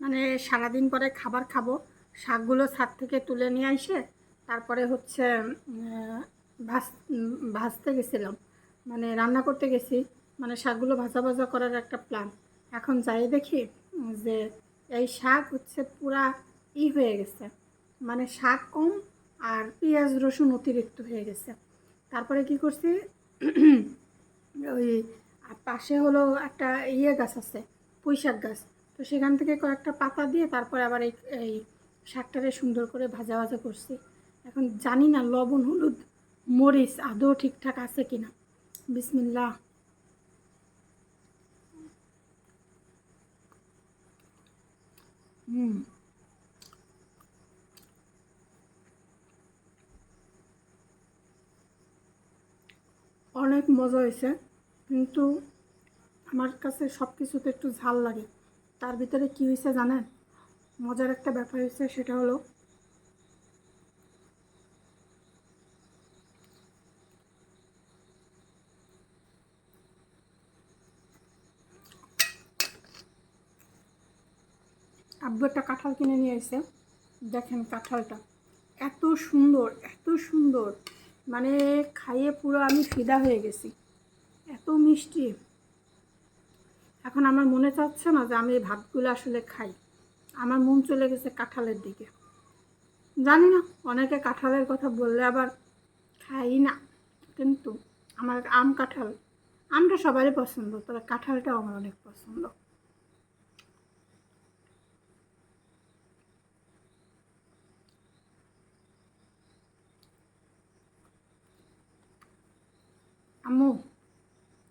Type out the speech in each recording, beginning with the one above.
মানে সারাদিন পরে খাবার খাব। শাকগুলো ছাদ থেকে তুলে নিয়ে এসে তারপরে হচ্ছে ভাজ ভাজতে গেছিলাম। মানে রান্না করতে গেছি। মানে শাকগুলো ভাজা ভাজা করার একটা প্ল্যান এখন যাই দেখি যে এই শাক হচ্ছে পুরা ই হয়ে গেছে। মানে শাক কম আর পেঁয়াজ, রসুন অতিরিক্ত হয়ে গেছে। তারপরে কি করছি, ওই পাশে হলো একটা ইয়ে গাছ আছে পুঁই শাক গাছ। তো সেখান থেকে কয়েকটা পাতা দিয়ে তারপরে আবার এই এই শাকটারে সুন্দর করে ভাজা ভাজা করছি। এখন জানি না লবণ, হলুদ, মরিচ আদৌ ঠিকঠাক আছে কিনা। বিসমিল্লাহ। হুম। অনেক মজা হয়েছে, কিন্তু আমার কাছে সব কিছুতে একটু ঝাল লাগে। তার ভিতরে কি হয়েছে জানেন? মজার একটা ব্যাপার হয়েছে সেটা হলো আব্বু একটা কাঁঠাল কিনে নিয়ে এসে দেখেন কাঁঠালটা। এত সুন্দর এত সুন্দর। মানে খাইয়ে পুরো আমি ফিদা হয়ে গেছি। এত মিষ্টি। এখন আমার মনে চাচ্ছে না যে আমি এই ভাতগুলো আসলে খাই। আমার মন চলে গেছে কাঁঠালের দিকে। জানি না, অনেকে কাঁঠালের কথা বললে আবার খাই না। কিন্তু আমার আম কাঁঠাল, আমটা সবারই পছন্দ, তবে কাঁঠালটাও আমার অনেক পছন্দ। আম্মু,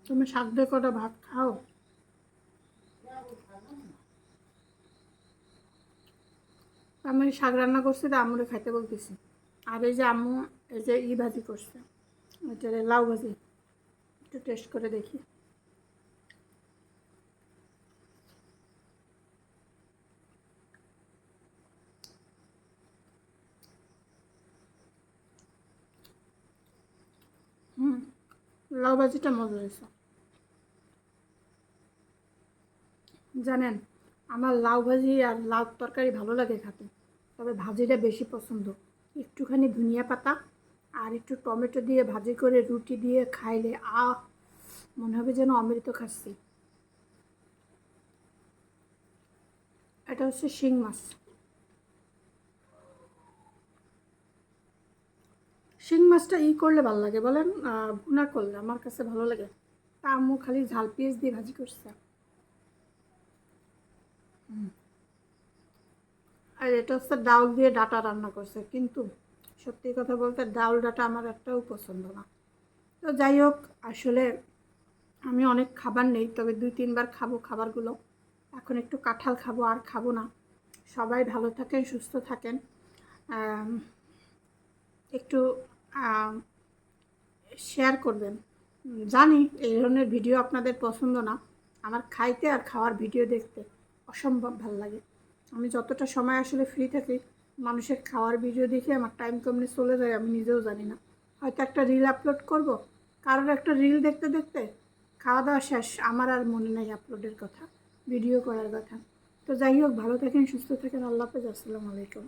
তুমি দিয়ে কটা ভাত খাও? আমি শাক রান্না করছি, তো আম্মুরে খাইতে বলতেছি। আর এই যে আম্মু, এই যে ই ভাজি করছে এটা লাউ ভাজি, একটু টেস্ট করে দেখি। হুম, লাউ ভাজিটা মজা হয়েছে। জানেন আমার লাউ ভাজি আর লাউ তরকারি ভালো লাগে খেতে, তবে ভাজিটা বেশি পছন্দ। একটুখানি ধনিয়া পাতা আর একটু টমেটো দিয়ে ভাজি করে রুটি দিয়ে খাইলে আ মনে হবে যেন অমৃত খাচ্ছি। এটা হচ্ছে শিং মাছ। শিং মাছটা ই করলে ভালো লাগে, বলেন ভুনা করলে, আমার কাছে ভালো লাগে। তা আম্মু খালি ঝাল পেঁয়াজ দিয়ে ভাজি করছে। আর এটা হচ্ছে ডাউল দিয়ে ডাটা রান্না করছে, কিন্তু সত্যি কথা বলতে ডাউল ডাটা আমার একটাও পছন্দ না। তো যাই হোক, আসলে আমি অনেক খাবার নেই, তবে দুই তিনবার খাব খাবারগুলো। এখন একটু কাঁঠাল খাব, আর খাব না। সবাই ভালো থাকেন, সুস্থ থাকেন। একটু শেয়ার করবেন। জানি এই ধরনের ভিডিও আপনাদের পছন্দ না। আমার খাইতে আর খাওয়ার ভিডিও দেখতে। অসম্ভব ভালো লাগে। আমি যতটা সময় আসলে ফ্রি থাকি, মানুষের খাওয়ার ভিডিও দেখে আমার টাইম কেমনি চলে যায়, আমি নিজেও জানি না। হয়তো একটা রিল আপলোড করব, কারোর একটা রিল দেখতে দেখতে খাওয়া দাওয়া শেষ, আমার আর মনে নেই আপলোডের কথা ভিডিও করার কথা। তো যাই হোক, ভালো থাকেন, সুস্থ থাকেন, আল্লাহ হাফেজ, আসসালামু আলাইকুম।